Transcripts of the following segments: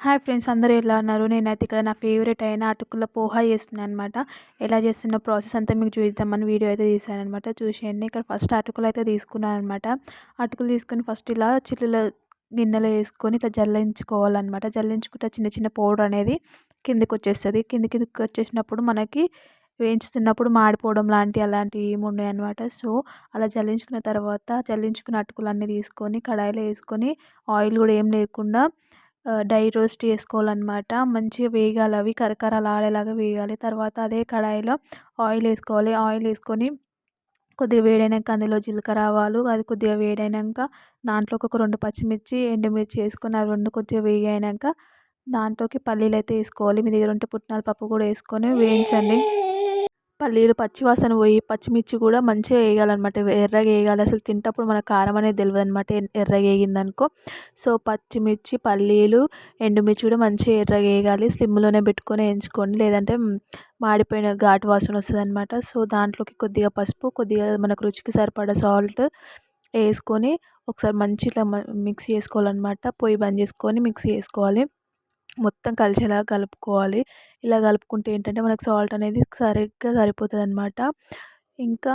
Hi friends అందరూ ఎలా ఉన్నారు? నేనైతే ఇక్కడ నా ఫేవరెట్ అయిన అటుకుల పోహా చేస్తున్నాను అనమాట ఎలా చేస్తున్న ప్రాసెస్ అంతా మీకు చూద్దామని వీడియో అయితే తీసాను అనమాట చూసేయండి. ఇక్కడ ఫస్ట్ అటుకులు అయితే తీసుకున్నాను అనమాట అటుకులు తీసుకొని ఫస్ట్ ఇలా చిల్లుల గిన్నెలో వేసుకొని ఇట్లా జల్లించుకోవాలన్నమాట జల్లించుకుంటే చిన్న చిన్న పౌడర్ అనేది కిందికి వచ్చేస్తుంది. కిందికి వచ్చేసినప్పుడు మనకి వేయించుతున్నప్పుడు మాడిపోవడం లాంటి అలాంటివి ఏమి ఉండవు అనమాట సో అలా జల్లించుకున్న తర్వాత జల్లించుకున్న అటుకులు అన్నీ తీసుకొని కడాయిలో వేసుకొని ఆయిల్ కూడా ఏం లేకుండా డ్రై రోస్ట్ చేసుకోవాలన్నమాట. మంచిగా వేగాలి అవి కరకరలాడేలాగా వేగాలి తర్వాత అదే కడాయిలో ఆయిల్ వేసుకోవాలి. ఆయిల్ వేసుకొని కొద్దిగా వేడైనాక అందులో జీలకర్ర ఆవాలు అది కొద్దిగా వేడైనాక దాంట్లో ఒక రెండు పచ్చిమిర్చి ఎండుమిర్చి వేసుకొని అవి రెండు కొద్దిగా వేగైనాక దాంట్లోకి పల్లీలు అయితే వేసుకోవాలి. మీ దగ్గర ఉంటే పుట్నాల పప్పు కూడా వేసుకొని వేయించండి. పల్లీలు పచ్చివాసన పోయి పచ్చిమిర్చి కూడా మంచిగా వేయాలన్నమాట. ఎర్రగా వేయాలి. అసలు తింటప్పుడు మనకు కారం అనేది తెలియదు అనమాట ఎర్రగా వేగిందనుకో. సో పచ్చిమిర్చి పల్లీలు ఎండుమిర్చి కూడా మంచిగా ఎర్రగా వేయాలి. స్లిమ్లోనే పెట్టుకొని వేయించుకోండి. లేదంటే మాడిపోయిన ఘాటు వాసన వస్తుంది అనమాట సో దాంట్లోకి కొద్దిగా పసుపు కొద్దిగా మనకు రుచికి సరిపడా సాల్ట్ వేసుకొని ఒకసారి మంచి ఇట్లా మిక్స్ చేసుకోవాలన్నమాట. పొయ్యి బంద్ చేసుకొని మిక్సీ చేసుకోవాలి. మొత్తం కలిసేలా కలుపుకోవాలి. ఇలా కలుపుకుంటే ఏంటంటే మనకు సాల్ట్ అనేది సరిగ్గా సరిపోతుంది అనమాట ఇంకా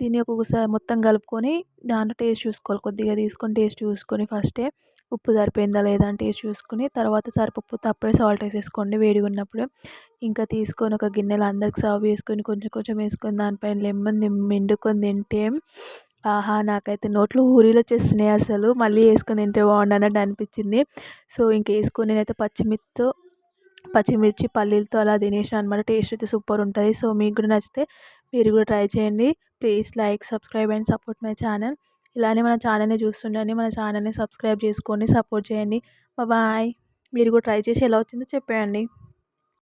దీన్ని ఒక్కొక్కసారి మొత్తం కలుపుకొని దాంట్లో టేస్ట్ చూసుకోవాలి. కొద్దిగా తీసుకొని టేస్ట్ చూసుకొని ఫస్టే ఉప్పు సరిపోయిందా లేదా అని టేస్ట్ చూసుకొని తర్వాత సరిపోకపోతే అప్పుడే సాల్ట్ వేసేసుకోండి వేడిగా ఉన్నప్పుడు. ఇంకా తీసుకొని ఒక గిన్నెలో అందరికి సర్వ్ చేసుకొని కొంచెం కొంచెం వేసుకొని దానిపైన లెమన్ నిండుకొని తింటే ఆహా! నాకైతే నోట్లో ఊరిలో చేస్తున్నాయి అసలు. మళ్ళీ వేసుకొని తింటే బాగుండు అన్నట్టు అనిపించింది. సో ఇంక వేసుకొని నేనైతే పచ్చిమిర్చితో పచ్చిమిర్చి పల్లీలతో అలా తినేసాను అనమాట టేస్ట్ అయితే సూపర్ ఉంటుంది. సో మీకు కూడా నచ్చితే మీరు కూడా ట్రై చేయండి. Please like subscribe and support my channel. ఇలానే మన ఛానల్ని చూస్తుండండి. మన ఛానల్ని సబ్స్క్రైబ్ చేసుకోండి సపోర్ట్ చేయండి. బాయ్. మీరు కూడా ట్రై చేసి ఎలా వచ్చిందో చెప్పేయండి.